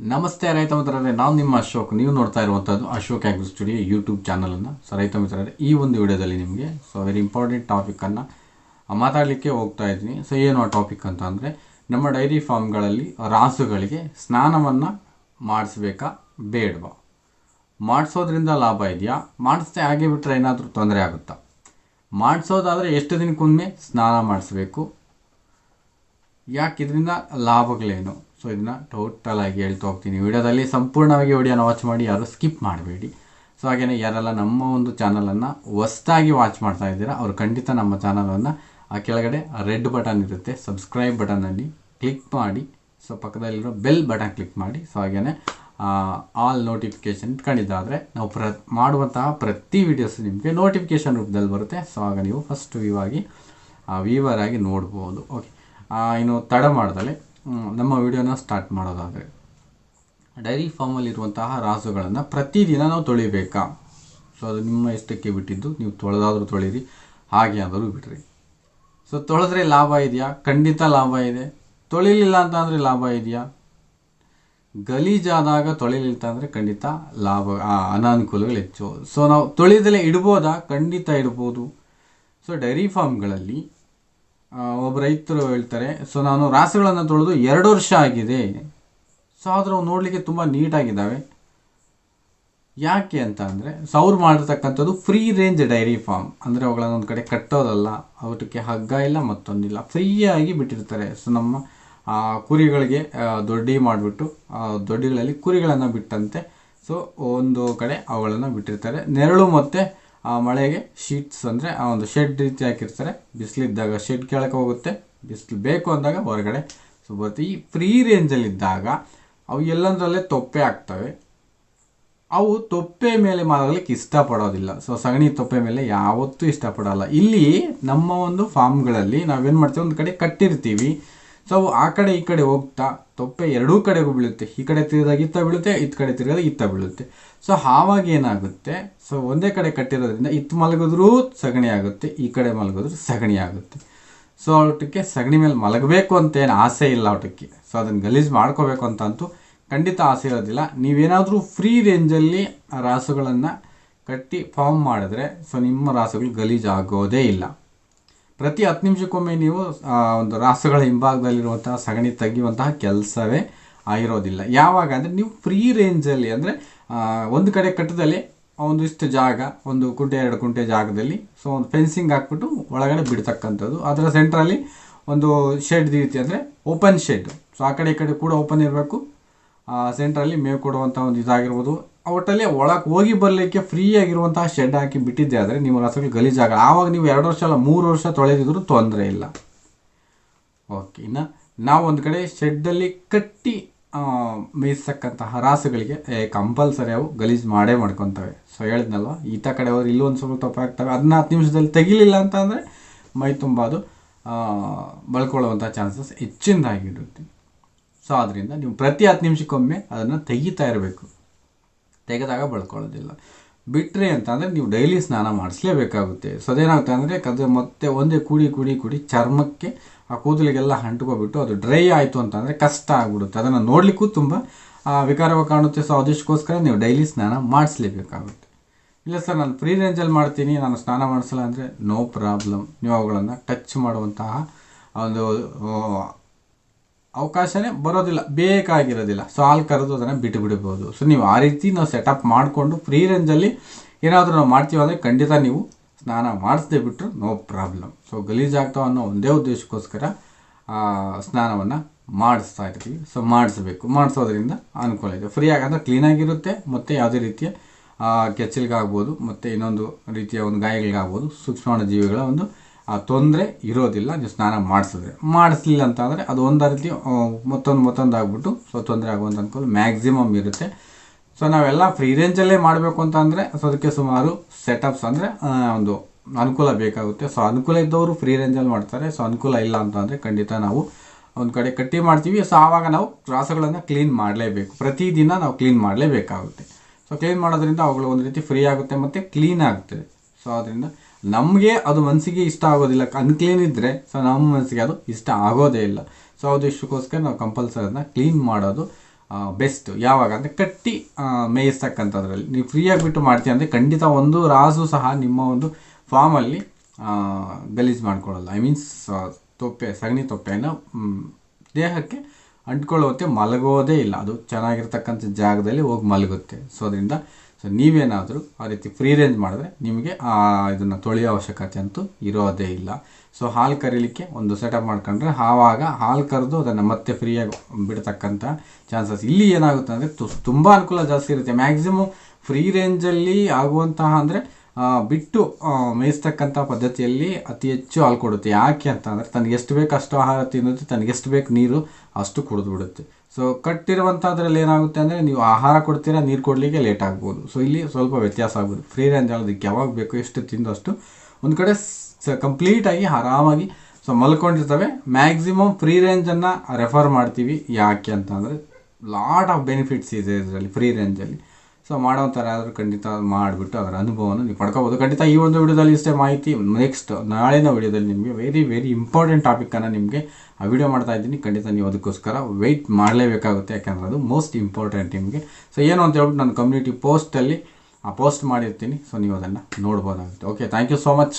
ನಮಸ್ತೆ ರೈತ ಮಿತ್ರರೇ ನಾವು ನಿಮ್ಮ ಅಶೋಕ್. ನೀವು ನೋಡ್ತಾ ಇರುವಂಥದ್ದು ಅಶೋಕ್ ಆಗ್ರಿ ಸ್ಟುಡಿಯೋ ಯೂಟ್ಯೂಬ್ ಚಾನಲನ್ನು ಸೊ ರೈತ ಮಿತ್ರರೇ, ಈ ಒಂದು ವಿಡಿಯೋದಲ್ಲಿ ನಿಮಗೆ ಸೊ ವೆರಿ ಇಂಪಾರ್ಟೆಂಟ್ ಟಾಪಿಕನ್ನು ಮಾತಾಡಲಿಕ್ಕೆ ಹೋಗ್ತಾ ಇದ್ದೀನಿ. ಸೊ ಏನು ಆ ಟಾಪಿಕ್ ಅಂತ ಅಂದರೆ, ನಮ್ಮ ಡೈರಿ ಫಾರ್ಮ್ಗಳಲ್ಲಿ ರಾಸುಗಳಿಗೆ ಸ್ನಾನವನ್ನು ಮಾಡಿಸ್ಬೇಕಾ ಬೇಡವಾ? ಮಾಡಿಸೋದ್ರಿಂದ ಲಾಭ ಇದೆಯಾ? ಮಾಡಿಸ್ದೆ ಹಾಗೆ ಬಿಟ್ಟರೆ ಏನಾದರೂ ತೊಂದರೆ ಆಗುತ್ತಾ? ಮಾಡಿಸೋದಾದರೆ ಎಷ್ಟು ದಿನಕ್ಕೊಮ್ಮೆ ಸ್ನಾನ ಮಾಡಿಸ್ಬೇಕು? ಯಾಕೆ? ಇದರಿಂದ ಲಾಭಗಳೇನು? ಸೊ ಇದನ್ನ ಟೋಟಲ್ ಆಗಿ ಹೇಳ್ತಾ ಹೋಗ್ತೀನಿ. ವಿಡಿಯೋದಲ್ಲಿ ಸಂಪೂರ್ಣವಾಗಿ ವಿಡಿಯೋನ ವಾಚ್ ಮಾಡಿ, ಯಾರು ಸ್ಕಿಪ್ ಮಾಡಬೇಡಿ. ಸೊ ಹಾಗೆಯೇ ಯಾರೆಲ್ಲ ನಮ್ಮ ಒಂದು ಚಾನಲನ್ನು ಹೊಸ್ದಾಗಿ ವಾಚ್ ಮಾಡ್ತಾ ಇದ್ದೀರಾ, ಅವರು ಖಂಡಿತ ನಮ್ಮ ಚಾನಲನ್ನು ಆ ಕೆಳಗಡೆ ರೆಡ್ ಬಟನ್ ಇರುತ್ತೆ. ಸಬ್ಸ್ಕ್ರೈಬ್ ಬಟನಲ್ಲಿ ಕ್ಲಿಕ್ ಮಾಡಿ ಸೊ ಪಕ್ಕದಲ್ಲಿರೋ ಬೆಲ್ ಬಟನ್ ಕ್ಲಿಕ್ ಮಾಡಿ. ಸೊ ಹಾಗೆಯೇ ಆಲ್ ನೋಟಿಫಿಕೇಷನ್ ಇಟ್ಕೊಂಡಿದ್ದಾದರೆ ನಾವು ಪ್ರ, ಮಾಡುವಂತಹ ಪ್ರತಿ ವಿಡಿಯೋಸ್ ನಿಮಗೆ ನೋಟಿಫಿಕೇಷನ್ ರೂಪದಲ್ಲಿ ಬರುತ್ತೆ. ಸೊ ಆಗ ನೀವು ಫಸ್ಟ್ ವ್ಯೂ ಆಗಿ ವೀವರ್ ಆಗಿ ನೋಡ್ಬೋದು. ಓಕೆ ಇನ್ನು ತಡ ಮಾಡ್ದಲೆ ನಮ್ಮ ವಿಡಿಯೋನ ಸ್ಟಾರ್ಟ್ ಮಾಡೋದಾದರೆ. ಡೈರಿ ಫಾರ್ಮಲ್ಲಿರುವಂತಹ ರಾಸುಗಳನ್ನು ಪ್ರತಿದಿನ ನಾವು ತೊಳಿಬೇಕಾ? ಸೊ ಅದು ನಿಮ್ಮ ಇಷ್ಟಕ್ಕೆ ಬಿಟ್ಟಿದ್ದು, ನೀವು ತೊಳೆದಾದರೂ ತೊಳೀರಿ, ಹಾಗೆ ಆದರೂ ಬಿಡ್ರಿ. ಸೊ ತೊಳೆದ್ರೆ ಲಾಭ ಇದೆಯಾ? ಖಂಡಿತ ಲಾಭ ಇದೆ. ತೊಳಿಲಿಲ್ಲ ಅಂತ ಅಂದರೆ ಲಾಭ ಇದೆಯಾ? ಗಲೀಜಾದಾಗ ತೊಳಿಲಿಲ್ಲ ಅಂದರೆ ಖಂಡಿತ ಲಾಭ ಅನಾನುಕೂಲಗಳು ಹೆಚ್ಚು. ಸೊ ನಾವು ತೊಳೆದಲೇ ಇಡ್ಬೋದಾ? ಖಂಡಿತ ಇಡ್ಬೋದು. ಸೊ ಡೈರಿ ಫಾರ್ಮ್ಗಳಲ್ಲಿ ಒಬ್ಬ ರೈತರು ಹೇಳ್ತಾರೆ, ಸೊ ನಾನು ರಾಸುಗಳನ್ನು ತೊಳೆದು ಎರಡು ವರ್ಷ ಆಗಿದೆ. ಸೊ ಆದರೂ ನೋಡಲಿಕ್ಕೆ ತುಂಬ ನೀಟಾಗಿದ್ದಾವೆ. ಯಾಕೆ ಅಂತ ಅಂದರೆ, ಸೊ ಅವ್ರು ಮಾಡಿರ್ತಕ್ಕಂಥದ್ದು ಫ್ರೀ ರೇಂಜ್ ಡೈರಿ ಫಾರ್ಮ್. ಅಂದರೆ ಅವುಗಳನ್ನು ಒಂದು ಕಡೆ ಕಟ್ಟೋದಲ್ಲ ಅವಕ್ಕೆ ಹಗ್ಗ ಇಲ್ಲ ಮತ್ತೊಂದಿಲ್ಲ. ಫ್ರೀಯಾಗಿ ಬಿಟ್ಟಿರ್ತಾರೆ. ಸೊ ನಮ್ಮ ಕುರಿಗಳಿಗೆ ದೊಡ್ಡಿ ಮಾಡಿಬಿಟ್ಟು ದೊಡ್ಡಿಗಳಲ್ಲಿ ಕುರಿಗಳನ್ನು ಬಿಟ್ಟಂತೆ, ಸೊ ಒಂದು ಕಡೆ ಅವುಗಳನ್ನು ಬಿಟ್ಟಿರ್ತಾರೆ. ನೆರಳು ಮತ್ತು ಆ ಮಳೆಗೆ ಶೀಟ್ಸ್ ಅಂದರೆ ಆ ಒಂದು ಶೆಡ್ ರೀತಿ ಹಾಕಿರ್ತಾರೆ. ಬಿಸಿಲಿದ್ದಾಗ ಶೆಡ್ ಕೆಳಕ್ಕೆ ಹೋಗುತ್ತೆ. ಬಿಸಿಲು ಬೇಕು ಅಂದಾಗ ಹೊರಗಡೆ. ಸೊ ಬರುತ್ತೆ ಈ ಫ್ರೀ ರೇಂಜಲ್ಲಿದ್ದಾಗ ಅವು ಎಲ್ಲಂದ್ರಲ್ಲೇ ತೊಪ್ಪೆ ಆಗ್ತವೆ. ಅವು ತೊಪ್ಪೆ ಮೇಲೆ ಮಾಡಲಿಕ್ಕೆ ಇಷ್ಟಪಡೋದಿಲ್ಲ. ಸೊ ಸಗಣಿ ತೊಪ್ಪೆ ಮೇಲೆ ಯಾವತ್ತೂ ಇಷ್ಟಪಡೋಲ್ಲ. ಇಲ್ಲಿ ನಮ್ಮ ಒಂದು ಫಾರ್ಮ್ಗಳಲ್ಲಿ ನಾವೇನು ಮಾಡ್ತೀವಿ? ಒಂದು ಕಡೆ ಕಟ್ಟಿರ್ತೀವಿ. ಸೊ ಆ ಕಡೆ ಈ ಕಡೆ ಹೋಗ್ತಾ, ತೊಪ್ಪೆ ಎರಡೂ ಕಡೆಗೂ ಬೀಳುತ್ತೆ. ಈ ಕಡೆ ತಿರುಗಿದಾಗ ಇತ್ತ ಬೀಳುತ್ತೆ ಇತ್ತ ಕಡೆ ತಿರುಗಿದಾಗ ಇತ್ತ ಬೀಳುತ್ತೆ. ಸೊ ಆವಾಗ ಏನಾಗುತ್ತೆ? ಸೊ ಒಂದೇ ಕಡೆ ಕಟ್ಟಿರೋದ್ರಿಂದ ಇತ್ತು ಮಲಗಿದ್ರೂ ಸಗಣಿ ಆಗುತ್ತೆ, ಈ ಕಡೆ ಮಲಗಿದ್ರೂ ಸಗಣಿ ಆಗುತ್ತೆ. ಸೊ ಅವಟಕ್ಕೆ ಸಗಣಿ ಮೇಲೆ ಮಲಗಬೇಕು ಅಂತ ಏನು ಆಸೆ ಇಲ್ಲ ಅವಟಕ್ಕೆ. ಸೊ ಅದನ್ನು ಗಲೀಜು ಮಾಡ್ಕೋಬೇಕು ಅಂತ ಅಂತೂ ಖಂಡಿತ ಆಸೆ ಇರೋದಿಲ್ಲ. ನೀವೇನಾದರೂ ಫ್ರೀ ರೇಂಜಲ್ಲಿ ರಾಸುಗಳನ್ನು ಕಟ್ಟಿ ಫಾರ್ಮ್ ಮಾಡಿದ್ರೆ, ಸೊ, ನಿಮ್ಮ ರಾಸುಗಳು ಗಲೀಜಾಗೋದೇ ಇಲ್ಲ. ಪ್ರತಿ ಹತ್ತು ನಿಮಿಷಕ್ಕೊಮ್ಮೆ ನೀವು ಒಂದು ರಾಸುಗಳ ಹಿಂಭಾಗದಲ್ಲಿರುವಂತಹ ಸಗಣಿ ತೆಗೆಯುವಂತಹ ಕೆಲಸವೇ ಆಗಿರೋದಿಲ್ಲ. ಯಾವಾಗ ಅಂದರೆ ನೀವು ಫ್ರೀ ರೇಂಜಲ್ಲಿ ಅಂದರೆ ಒಂದು ಕಡೆ ಕಟ್ಟದಲ್ಲಿ ಒಂದಿಷ್ಟು ಜಾಗ, ಒಂದು ಕುಂಟೆ, ಎರಡು ಕುಂಟೆ ಜಾಗದಲ್ಲಿ ಸೊ ಒಂದು ಫೆನ್ಸಿಂಗ್ ಹಾಕ್ಬಿಟ್ಟು ಒಳಗಡೆ ಬಿಡ್ತಕ್ಕಂಥದ್ದು. ಅದರ ಸೆಂಟ್ರಲ್ಲಿ ಒಂದು ಶೆಡ್ ರೀತಿ ಅಂದರೆ ಓಪನ್ ಶೆಡ್ ಸೊ ಆ ಕಡೆ ಈ ಕಡೆ ಕೂಡ ಓಪನ್ ಇರಬೇಕು. ಸೆಂಟ್ರಲ್ಲಿ ಮೇವು ಕೊಡುವಂಥ ಒಂದು ಇದಾಗಿರ್ಬೋದು. ಒಟ್ಟಲ್ಲಿ ಒಳಗೆ ಹೋಗಿ ಬರಲಿಕ್ಕೆ ಫ್ರೀ ಆಗಿರುವಂತಹ ಶೆಡ್ ಹಾಕಿ ಬಿಟ್ಟಿದ್ದೆ ಆದರೆ ನಿಮ್ಮ ರಸಗಳು ಗಲೀಜಾಗ ಆವಾಗ ನೀವು ಎರಡು ವರ್ಷ ಅಲ್ಲ, ಮೂರು ವರ್ಷ ತೊಳೆದಿದ್ರು ತೊಂದರೆ ಇಲ್ಲ. ಓಕೆ ಇನ್ನು ನಾವು ಒಂದು ಕಡೆ ಶೆಡ್ಡಲ್ಲಿ ಕಟ್ಟಿ ಮೇಯಿಸ್ತಕ್ಕಂತಹ ರಾಸುಗಳಿಗೆ ಕಂಪಲ್ಸರಿ ಅವು ಗಲೀಜು ಮಾಡೇ ಮಾಡ್ಕೊತವೆ. ಸೊ ಹೇಳಿದ್ನಲ್ವ? ಈತ ಕಡೆ ಹೋದ್ರೆ ಇಲ್ಲೊಂದು ಸ್ವಲ್ಪ ತಪ್ಪು ಆಗ್ತವೆ. ಅದನ್ನ ಹತ್ತು ನಿಮಿಷದಲ್ಲಿ ತೆಗಿಲಿಲ್ಲ ಅಂತ ಅಂದರೆ ಮೈ ತುಂಬ ಅದು ಬಳ್ಕೊಳ್ಳುವಂಥ ಚಾನ್ಸಸ್ ಹೆಚ್ಚಿನದಾಗಿರುತ್ತೆ ಸೊ ಆದ್ದರಿಂದ ನೀವು ಪ್ರತಿ ಹತ್ತು ನಿಮಿಷಕ್ಕೊಮ್ಮೆ ಅದನ್ನು ತೆಗಿತಾ ಇರಬೇಕು. ತೆಗೆದಾಗ ಬಳ್ಕೊಳ್ಳೋದಿಲ್ಲ. ಬಿಟ್ಟರೆ ಅಂತ ಅಂದರೆ ನೀವು ಡೈಲಿ ಸ್ನಾನ ಮಾಡಿಸ್ಲೇಬೇಕಾಗುತ್ತೆ. ಸೊ ಅದೇನಾಗುತ್ತೆ ಅಂದರೆ ಕದ, ಮತ್ತೆ ಒಂದೇ ಕುಡಿ ಕುಡಿ ಕುಡಿ ಚರ್ಮಕ್ಕೆ ಆ ಕೂದಲಿಗೆಲ್ಲ ಅಂಟ್ಕೊಬಿಟ್ಟು ಅದು ಡ್ರೈ ಆಯಿತು ಅಂತಂದರೆ ಕಷ್ಟ ಆಗ್ಬಿಡುತ್ತೆ. ಅದನ್ನು ನೋಡಲಿಕ್ಕೂ ತುಂಬ ವಿಕಾರವಾಗಿ ಕಾಣುತ್ತೆ. ಸೊ, ಅದಕ್ಕೋಸ್ಕರ ನೀವು ಡೈಲಿ ಸ್ನಾನ ಮಾಡಿಸ್ಲೇಬೇಕಾಗುತ್ತೆ. ಇಲ್ಲ ಸರ್, ನಾನು ಫ್ರೀ ರೇಂಜಲ್ಲಿ ಮಾಡ್ತೀನಿ, ನಾನು ಸ್ನಾನ ಮಾಡಿಸಲ್ಲ ಅಂದರೆ ನೋ ಪ್ರಾಬ್ಲಮ್. ನೀವು ಅವುಗಳನ್ನು ಟಚ್ ಮಾಡುವಂತಹ ಒಂದು ಅವಕಾಶನೇ ಬರೋದಿಲ್ಲ, ಬೇಕಾಗಿರೋದಿಲ್ಲ. ಸೊ ಹಾಲು ಕರೆದು ಅದನ್ನು ಬಿಟ್ಟು ಬಿಡ್ಬೋದು. ಸೊ ನೀವು ಆ ರೀತಿ ನಾವು ಸೆಟಪ್ ಮಾಡಿಕೊಂಡು ಫ್ರೀ ರೇಂಜಲ್ಲಿ ಏನಾದರೂ ನಾವು ಮಾಡ್ತೀವಿ ಅಂದರೆ ಖಂಡಿತ ನೀವು ಸ್ನಾನ ಮಾಡಿಸದೆ ಬಿಟ್ಟರು ನೋ ಪ್ರಾಬ್ಲಮ್ ಸೊ ಗಲೀಜಾಗ್ತಾವ ಅನ್ನೋ ಒಂದೇ ಉದ್ದೇಶಕ್ಕೋಸ್ಕರ ಸ್ನಾನವನ್ನು ಮಾಡಿಸ್ತಾ ಇರ್ತೀವಿ. ಸೊ ಮಾಡಿಸ್ಬೇಕು. ಮಾಡಿಸೋದ್ರಿಂದ ಅನುಕೂಲ ಇದೆ. ಫ್ರೀ ಆಗಂದ್ರೆ ಕ್ಲೀನಾಗಿರುತ್ತೆ ಮತ್ತು ಯಾವುದೇ ರೀತಿಯ ಕೆಚ್ಚಲಿಗಾಗ್ಬೋದು, ಮತ್ತು ಇನ್ನೊಂದು ರೀತಿಯ ಒಂದು ಗಾಯಗಳಿಗಾಗ್ಬೋದು, ಸೂಕ್ಷ್ಮಾಣು ಜೀವಿಗಳ ಒಂದು ತೊಂದರೆ ಇರೋದಿಲ್ಲ, ನೀವು ಸ್ನಾನ ಮಾಡಿಸಿದ್ರೆ. ಮಾಡಿಸ್ಲಿಲ್ಲ ಅಂತ ಅಂದರೆ ಅದು ಒಂದು ರೀತಿ ಮತ್ತೊಂದು ಮತ್ತೊಂದು ಆಗ್ಬಿಟ್ಟು, ಸೊ ತೊಂದರೆ ಆಗುವಂಥ ಅನುಕೂಲ ಮ್ಯಾಕ್ಸಿಮಮ್ ಇರುತ್ತೆ. ಸೊ ನಾವೆಲ್ಲ ಫ್ರೀ ರೇಂಜಲ್ಲೇ ಮಾಡಬೇಕು ಅಂತ ಅಂದರೆ, ಸೊ ಅದಕ್ಕೆ ಸುಮಾರು ಸೆಟಪ್ಸ್ ಅಂದರೆ ಒಂದು ಅನುಕೂಲ ಬೇಕಾಗುತ್ತೆ. ಸೊ ಅನುಕೂಲ ಇದ್ದವರು ಫ್ರೀ ರೇಂಜಲ್ಲಿ ಮಾಡ್ತಾರೆ. ಸೊ ಅನುಕೂಲ ಇಲ್ಲ ಅಂತ ಅಂದರೆ ಖಂಡಿತ ನಾವು ಒಂದು ಕಡೆ ಕಟ್ಟಿ ಮಾಡ್ತೀವಿ. ಸೊ ಆವಾಗ ನಾವು ತ್ರಾಸಗಳನ್ನು ಕ್ಲೀನ್ ಮಾಡಲೇಬೇಕು. ಪ್ರತಿದಿನ ನಾವು ಕ್ಲೀನ್ ಮಾಡಲೇಬೇಕಾಗುತ್ತೆ. ಸೊ ಕ್ಲೀನ್ ಮಾಡೋದ್ರಿಂದ ಅವುಗಳು ಒಂದು ರೀತಿ ಫ್ರೀ ಆಗುತ್ತೆ ಮತ್ತು ಕ್ಲೀನ್ ಆಗುತ್ತೆ ಸೊ ಅದರಿಂದ ನಮಗೆ ಅದು ಮನಸ್ಸಿಗೆ ಇಷ್ಟ ಆಗೋದಿಲ್ಲ. ಅನ್ಕ್ಲೀನ್ ಇದ್ದರೆ ಸೊ ನಮ್ಮ ಮನಸ್ಸಿಗೆ ಅದು ಇಷ್ಟ ಆಗೋದೇ ಇಲ್ಲ. ಸೊ ಅದು ಇಷ್ಟಕ್ಕೋಸ್ಕರ ನಾವು ಕಂಪಲ್ಸರಿ ಅದನ್ನ ಕ್ಲೀನ್ ಮಾಡೋದು ಬೆಸ್ಟ್ ಯಾವಾಗ? ಅಂದರೆ ಕಟ್ಟಿ ಮೇಯಿಸ್ತಕ್ಕಂಥದ್ರಲ್ಲಿ. ನೀವು ಫ್ರೀಯಾಗಿ ಬಿಟ್ಟು ಮಾಡ್ತೀವಿ ಅಂದರೆ ಖಂಡಿತ ಒಂದು ರಾಸು ಸಹ ನಿಮ್ಮ ಒಂದು ಫಾರ್ಮಲ್ಲಿ ಗಲೀಜು ಮಾಡ್ಕೊಳ್ಳಲ್ಲ. ಐ ಮೀನ್ಸ್ ತೊಪ್ಪೆ, ಸಗಣಿ ತೊಪ್ಪೆಯನ್ನು ದೇಹಕ್ಕೆ ಅಂಟ್ಕೊಳ್ಳೋತ್ತೆ ಮಲಗೋದೇ ಇಲ್ಲ. ಅದು ಚೆನ್ನಾಗಿರ್ತಕ್ಕಂಥ ಜಾಗದಲ್ಲಿ ಹೋಗಿ ಮಲಗುತ್ತೆ. ಸೊ ಅದರಿಂದ ಸೊ ನೀವೇನಾದರೂ ಆ ರೀತಿ ಫ್ರೀ ರೇಂಜ್ ಮಾಡಿದ್ರೆ ನಿಮಗೆ ಇದನ್ನು ತೊಳೆಯೋ ಅವಶ್ಯಕತೆ ಅಂತೂ ಇರೋದೇ ಇಲ್ಲ. ಸೊ ಹಾಲು ಕರೀಲಿಕ್ಕೆ ಒಂದು ಸೆಟಪ್ ಮಾಡ್ಕೊಂಡ್ರೆ ಆವಾಗ ಹಾಲು ಕರೆದು ಅದನ್ನು ಮತ್ತೆ ಫ್ರೀಯಾಗಿ ಬಿಡ್ತಕ್ಕಂಥ ಚಾನ್ಸಸ್ ಇಲ್ಲಿ ಏನಾಗುತ್ತೆ ಅಂದರೆ ತುಂಬ ಅನುಕೂಲ ಜಾಸ್ತಿ ಇರುತ್ತೆ. ಮ್ಯಾಕ್ಸಿಮಮ್ ಫ್ರೀ ರೇಂಜಲ್ಲಿ ಆಗುವಂತಹ ಅಂದರೆ ಬಿಟ್ಟು ಮೇಯಿಸ್ತಕ್ಕಂಥ ಪದ್ಧತಿಯಲ್ಲಿ ಅತಿ ಹೆಚ್ಚು ಹಾಲು ಕೊಡುತ್ತೆ. ಯಾಕೆ ಅಂತ ಅಂದರೆ ತನಗೆ ಎಷ್ಟು ಬೇಕು ಅಷ್ಟು ಆಹಾರ ತಿನ್ನುತ್ತೆ, ತನಗೆ ಎಷ್ಟು ಬೇಕು ನೀರು ಅಷ್ಟು ಕುಡಿದು ಬಿಡುತ್ತೆ. ಸೊ ಕಟ್ಟಿರುವಂಥದ್ರಲ್ಲಿ ಏನಾಗುತ್ತೆ ಅಂದರೆ ನೀವು ಆಹಾರ ಕೊಡ್ತೀರಾ, ನೀರು ಕೊಡಲಿಕ್ಕೆ ಲೇಟ್ ಆಗ್ಬೋದು. ಸೊ ಇಲ್ಲಿ ಸ್ವಲ್ಪ ವ್ಯತ್ಯಾಸ ಆಗ್ಬೋದು. ಫ್ರೀ ರೇಂಜ್ ಅದಕ್ಕೆ ಯಾವಾಗ ಬೇಕು ಎಷ್ಟು ತಿಂದಷ್ಟು ಒಂದು ಕಡೆ ಸ ಕಂಪ್ಲೀಟಾಗಿ ಆರಾಮಾಗಿ ಸೊ, ಮಲ್ಕೊಂಡಿರ್ತವೆ. ಮ್ಯಾಕ್ಸಿಮಮ್ ಫ್ರೀ ರೇಂಜನ್ನು ರೆಫರ್ ಮಾಡ್ತೀವಿ. ಯಾಕೆ ಅಂತಂದರೆ ಲಾಟ್ ಆಫ್ ಬೆನಿಫಿಟ್ಸ್ ಇದೆ ಇದರಲ್ಲಿ ಫ್ರೀ ರೇಂಜಲ್ಲಿ ಸೊ ಯಾರಾದರೂ ಖಂಡಿತ ಮಾಡಿಬಿಟ್ಟು ಅದರ ಅನುಭವವನ್ನು ನೀವು ಪಡ್ಕೋಬೋದು. ಖಂಡಿತ ಈ ಒಂದು ವಿಡಿಯೋದಲ್ಲಿ ಇಷ್ಟೇ ಮಾಹಿತಿ. ನೆಕ್ಸ್ಟ್ ನಾಳಿನ ವಿಡಿಯೋದಲ್ಲಿ ನಿಮಗೆ ವೆರಿ ವೆರಿ ಇಂಪಾರ್ಟೆಂಟ್ ಟಾಪಿಕನ್ನು ನಿಮಗೆ ಆ ವಿಡಿಯೋ ಮಾಡ್ತಾ ಇದ್ದೀನಿ. ಖಂಡಿತ ನೀವು ಅದಕ್ಕೋಸ್ಕರ ವೆಯ್ಟ್ ಮಾಡಲೇಬೇಕಾಗುತ್ತೆ. ಯಾಕೆಂದರೆ ಅದು ಮೋಸ್ಟ್ ಇಂಪಾರ್ಟೆಂಟ್ ನಿಮಗೆ. ಸೊ ಏನು ಅಂತ ಹೇಳ್ಬಿಟ್ಟು ನಾನು ಕಮ್ಯುನಿಟಿ ಪೋಸ್ಟಲ್ಲಿ ಆ ಪೋಸ್ಟ್ ಮಾಡಿರ್ತೀನಿ. ಸೊ ನೀವು ಅದನ್ನು ನೋಡ್ಬೋದಾಗುತ್ತೆ. Okay thank you so much